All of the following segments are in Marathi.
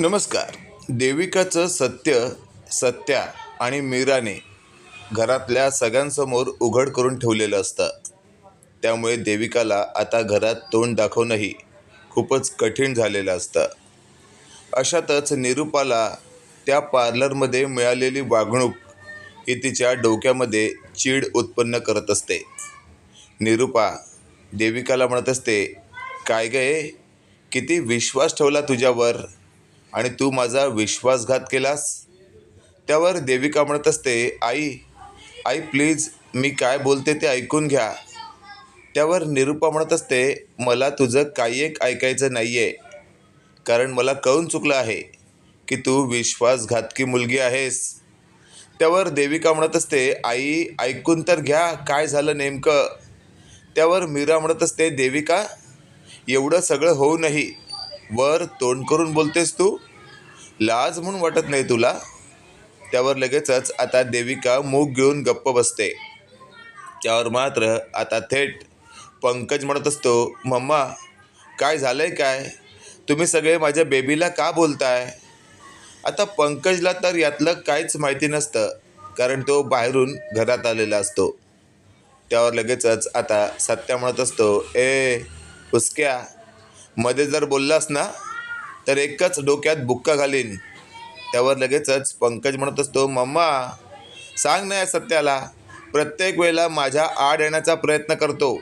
नमस्कार. देविकाचं सत्य सत्या आणि मीराने घरातल्या सगळ्यांसमोर उघड करून ठेवलेलं असतं. त्यामुळे देविकाला आता घरात तोंड दाखवणंही खूपच कठीण झालेलं असतं. अशातच निरूपाला त्या पार्लरमध्ये मिळालेली वागणूक ही तिच्या डोक्यामध्ये चीड उत्पन्न करत असते. निरूपा देविकाला म्हणत असते काय गे किती विश्वास ठेवला तुझ्यावर? आणि तू माझा विश्वासघात केलास? त्यावर देविका म्हणत असते आई आई प्लीज मी काय बोलते ते ऐकून घ्या. त्यावर निरूपा म्हणत असते मला तुझं काही एक ऐकायचं नाही आहे कारण मला कळून चुकलं आहे की तू विश्वासघातकी मुलगी आहेस. त्यावर देविका म्हणत असते आई ऐकून तर घ्या काय झालं नेमकं. त्यावर मीरा म्हणत असते देविका एवढं सगळं होऊनही वर तोंड करून बोलतेस तू? लाज म्हणून वाटत नाही तुला? त्यावर लगेचच आता देविका मूग घेऊन गप्प बसते. त्यावर मात्र आता थेट पंकज म्हणत असतो मम्मा काय झालंय काय? तुम्ही सगळे माझ्या बेबीला का बोलताय? आता पंकजला तर यातलं काहीच माहिती नसतं कारण तो बाहेरून घरात आलेला असतो. त्यावर लगेचच आता सत्या म्हणत असतो ए हुसक्या मध्ये जर बोललास ना तर एकच डोक्यात बुक्का घालीन. त्यावर लगेचच पंकज म्हणत असतो मम्मा सांग ना या सत्याला प्रत्येक वेळेला माझ्या आड येण्याचा प्रयत्न करतो.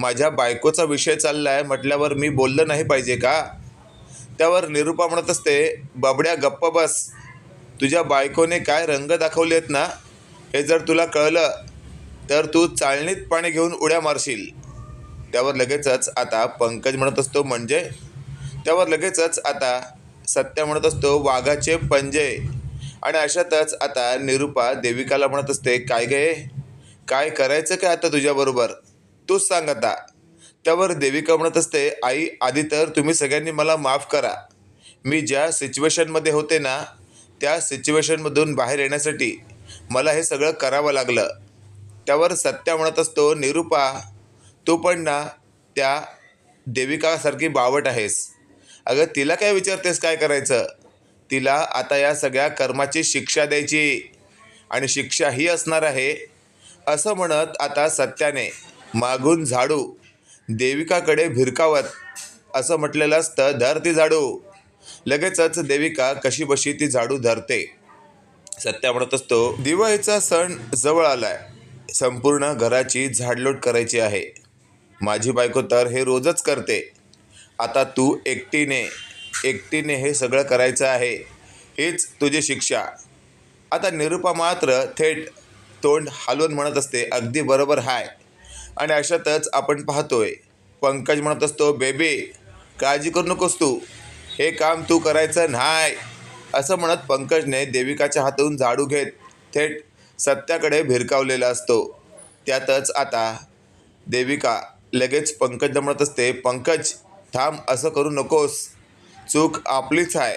माझ्या बायकोचा विषय चालला आहे म्हटल्यावर मी बोललं नाही पाहिजे का? त्यावर निरूपा म्हणत असते बबड्या गप्प बस. तुझ्या बायकोने काय रंग दाखवले आहेत ना हे जर तुला कळलं तर तू चाळणीत पाणी घेऊन उड्या मारशील. त्यावर लगेचच आता पंकज म्हणत असतो म्हणजे त्यावर लगेचच आता सत्या म्हणत असतो वाघाचे पंजे आणि अशातच आता निरूपा देविकाला म्हणत असते काय गे काय करायचं काय आता तुझ्याबरोबर तूच सांग आता. त्यावर देविका म्हणत असते आई आधी तर तुम्ही सगळ्यांनी मला माफ करा. मी ज्या सिच्युएशनमध्ये होते ना त्या सिच्युएशनमधून बाहेर येण्यासाठी मला हे सगळं करावं लागलं. त्यावर सत्या म्हणत असतो निरूपा तू पण ना त्या देविकासारखी बावट आहेस. अगं तिला काय विचारतेस काय करायचं? तिला आता या सगळ्या कर्माची शिक्षा द्यायची आणि शिक्षा ही असणार आहे असं म्हणत आता सत्याने मागून झाडू देविकाकडे भिरकावत असं म्हटलेलं असतं धर ती झाडू. लगेचच देविका कशी बशी ती झाडू धरते. सत्या म्हणत असतो दिवाळीचा सण जवळ आलाय. संपूर्ण घराची झाडलोट करायची आहे. माझी बायको तर हे रोजच करते. आता तू एकटीने एकटीने हे सगळं करायचं आहे हीच तुझी शिक्षा. आता निरूपा मात्र थेट तोंड हलवून म्हणत असते अगदी बरोबर हाय. आणि अशातच आपण पाहतोय पंकज म्हणत असतो बेबी काळजी करू नकोस तू. हे काम तू करायचं नाही. असं म्हणत पंकजने देविकाच्या हातून झाडू घेत थेट सत्याकडे भिरकावलेला असतो. त्यातच आता देविका लगेच पंकजला म्हणत असते. पंकज थांब असं करू नकोस. चूक आपलीच आहे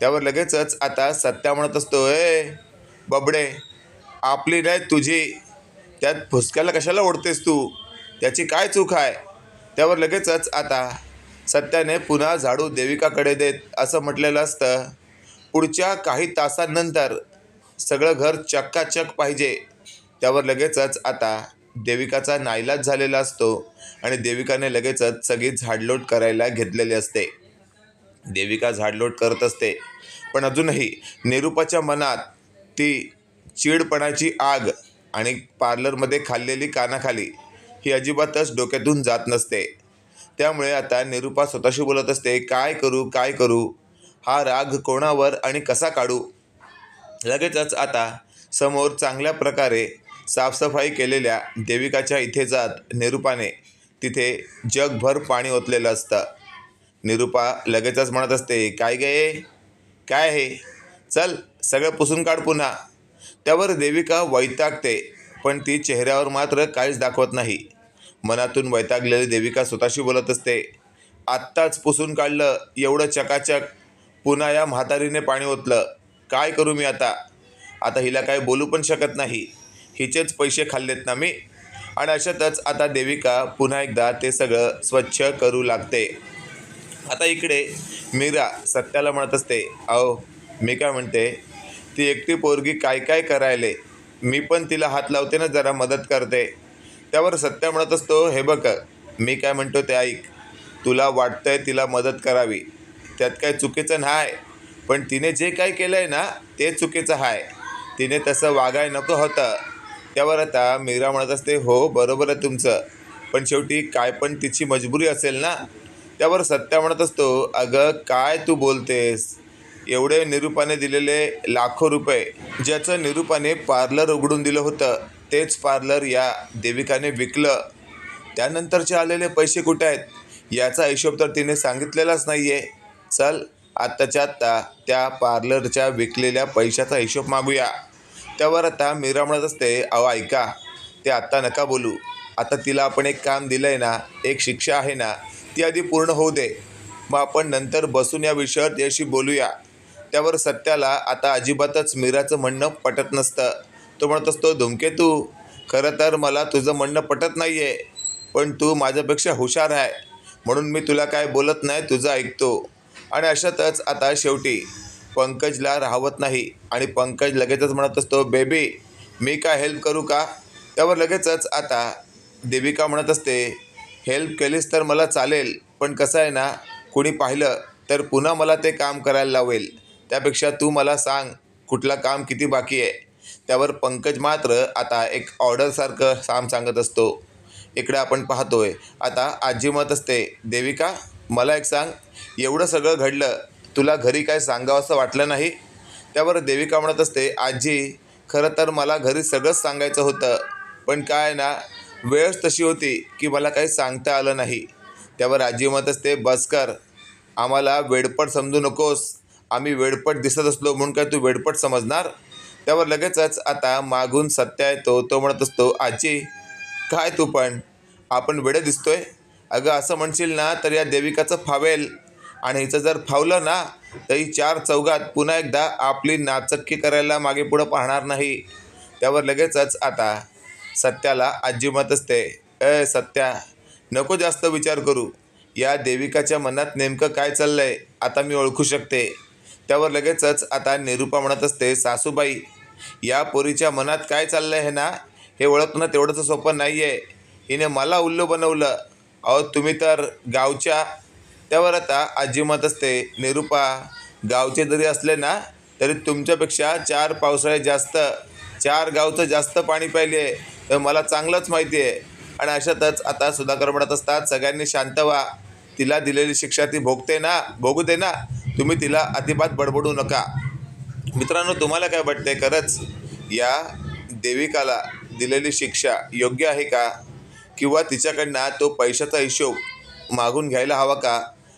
त्यावर लगेचच आता सत्या म्हणत असतो ए बबडे आपली नाही तुझी. त्यात फुसक्याला कशाला ओढतेस तू? त्याची काय चूक आहे त्यावर लगेचच आता सत्याने पुन्हा झाडू देविकाकडे देत असं म्हटलेलं असतं. पुढच्या काही तासांनंतर सगळं घर चक्काचक पाहिजे. त्यावर लगेचच आता देविकाचा नाईलाज झालेला असतो आणि देविकाने लगेचच सगळी झाडलोट करायला घेतलेली असते. देविका झाडलोट करत असते. पण अजूनही निरूपाच्या मनात ती चीडपणाची आग आणि पार्लरमध्ये खाल्लेली कानाखाली ही अजिबातच डोक्यातून जात नसते. त्यामुळे आता निरूपा स्वतःशी बोलत असते काय करू काय करू? हा राग कोणावर आणि कसा काढू? लगेचच आता समोर चांगल्या प्रकारे साफसफाई केलेल्या देविकाच्या इथे जात निरूपाने तिथे जगभर पाणी ओतलेलं असतं. निरूपा लगेचच म्हणत असते काय गे काय हे चल सगळं पुसून काढ पुन्हा. त्यावर देविका वैतागते पण ती चेहऱ्यावर मात्र काहीच दाखवत नाही. मनातून वैतागलेली देविका स्वतःशी बोलत असते आत्ताच पुसून काढलं एवढं चकाचक. पुन्हा या म्हातारीने पाणी ओतलं. काय करू मी आता? आता हिला काय बोलू पण शकत नाही. हिचेच पैसे खाल्लेत ना मी. आणि अशातच आता देविका पुन्हा एकदा ते सगळं स्वच्छ करू लागते. आता इकडे मीरा सत्याला म्हणत असते अहो मी काय म्हणते? ती एकटी पोरगी काय काय करायले? मी पण तिला हात लावते ना जरा मदत करते. त्यावर सत्या म्हणत असतो हे बघ मी काय म्हणतो ते ऐक. तुला वाटतंय तिला मदत करावी. त्यात काय चुकीचं नाही पण तिने जे काय केलं आहे ना ते चुकीचं आहे तिने तसं वागाय नको होतं. त्यावर आता मीरा म्हणत असते हो बरोबर आहे तुमचं. पण शेवटी काय पण तिची मजबुरी असेल ना त्यावर सत्या म्हणत असतो अगं काय तू बोलतेस? एवढे निरूपाने दिलेले लाखो रुपये ज्याचं निरूपाने पार्लर उघडून दिलं होतं तेच पार्लर या देविकाने विकलं. त्यानंतरचे आलेले पैसे कुठे आहेत? याचा हिशोब तर तिने सांगितलेलाच नाही आहे चल आत्ताच्या आत्ता त्या पार्लरच्या विकलेल्या पैशाचा हिशोब मागूया. त्यावर आता मीरा म्हणत असते अहो ऐका ते आत्ता नका बोलू. आता तिला आपण एक काम दिलं आहे ना एक शिक्षा आहे ना ती आधी पूर्ण होऊ दे. मग आपण नंतर बसून या विषयावर त्याशी बोलूया. त्यावर सत्याला आता अजिबातच मीराचं म्हणणं पटत नसतं. तो म्हणत असतो धुमके तू खरं तर मला तुझं म्हणणं पटत नाही आहे पण तू माझ्यापेक्षा हुशार आहे. म्हणून मी तुला काय बोलत नाही तुझं ऐकतो. आणि अशातच आता शेवटी पंकजला राहवत नाही. आणि पंकज लगेचच म्हणत असतो बेबी मी काय हेल्प करू का? त्यावर लगेचच आता देविका म्हणत असते हेल्प केलीस तर मला चालेल पण कसं आहे ना कुणी पाहिलं तर पुन्हा मला ते काम करायला लावेल. त्यापेक्षा तू मला सांग कुठलं काम किती बाकी आहे? त्यावर पंकज मात्र आता एक ऑर्डरसारखं काम सांगत असतो. इकडे आपण पाहतोय आता आजी मत असते देविका मला एक सांग एवढं सगळं घडलं तुला घरी काय सांगावं असं वाटलं नाही? त्यावर देविका म्हणत असते आजी खरं तर मला घरी सगळंच सांगायचं होतं पण काय ना वेळच तशी होती की मला काही सांगता आलं नाही. त्यावर आजी म्हणत असते बस कर आम्हाला वेडपट समजू नकोस. आम्ही वेडपट दिसत असलो म्हणून काय तू वेडपट समजणार? त्यावर लगेचच आता मागून सत्या येतो तो म्हणत असतो आजी काय तू पण आपण वेडे दिसतोय? अगं असं म्हणशील ना तर या देविकाचं फावेल. आणि हिचं जर फावलं ना तर ही चार चौघात पुन्हा एकदा आपली नाचक्की करायला मागे पुढं पाहणार नाही. त्यावर लगेचच आता सत्याला आजी मत असते. ए सत्या नको जास्त विचार करू. या देविकाच्या मनात नेमकं काय चाललं आहे आता मी ओळखू शकते. त्यावर लगेचच आता निरूपा म्हणत असते सासूबाई या पोरीच्या मनात काय चाललं आहे ना हे ओळखणं तेवढंच सोपं नाही आहे हिने मला उल्लू बनवलं. अहो तुम्ही तर गावच्या त्यावर आता आजी मत असते निरूपा गावचे जरी असले ना तरी तुमच्यापेक्षा चार पावसाळे जास्त चार गावचं जास्त पाणी प्यायले तर मला चांगलंच माहिती आहे. आणि अशातच आता सुधाकर म्हणत असतात सगळ्यांनी शांत व्हा. तिला दिलेली शिक्षा ती भोगते ना भोगू दे ना. तुम्ही तिला अजिबात बडबडू नका. मित्रांनो तुम्हाला काय वाटते खरंच या देविकाला दिलेली शिक्षा योग्य आहे का? किंवा तिच्याकडनं तो पैशाचा हिशोब मागून घ्यायला हवा का?